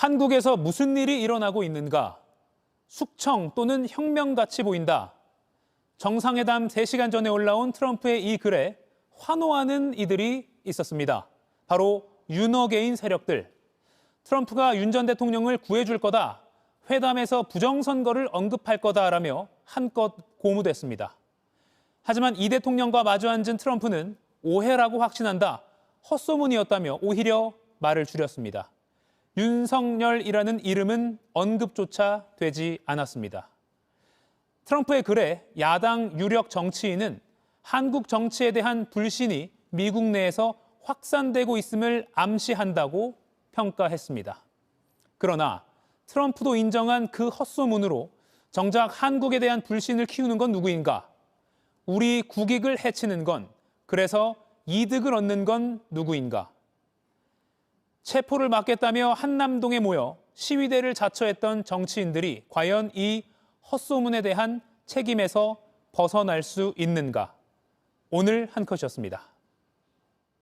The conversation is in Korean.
한국에서 무슨 일이 일어나고 있는가? 숙청 또는 혁명같이 보인다. 정상회담 3시간 전에 올라온 트럼프의 이 글에 환호하는 이들이 있었습니다. 바로 윤어게인 세력들. 트럼프가 윤 전 대통령을 구해줄 거다. 회담에서 부정선거를 언급할 거다라며 한껏 고무됐습니다. 하지만 이 대통령과 마주 앉은 트럼프는 오해라고 확신한다. 헛소문이었다며 오히려 말을 줄였습니다. 윤석열이라는 이름은 언급조차 되지 않았습니다. 트럼프의 글에 야당 유력 정치인은 한국 정치에 대한 불신이 미국 내에서 확산되고 있음을 암시한다고 평가했습니다. 그러나 트럼프도 인정한 그 헛소문으로 정작 한국에 대한 불신을 키우는 건 누구인가? 우리 국익을 해치는 건 그래서 이득을 얻는 건 누구인가? 체포를 막겠다며 한남동에 모여 시위대를 자처했던 정치인들이 과연 이 헛소문에 대한 책임에서 벗어날 수 있는가? 오늘 한 컷이었습니다.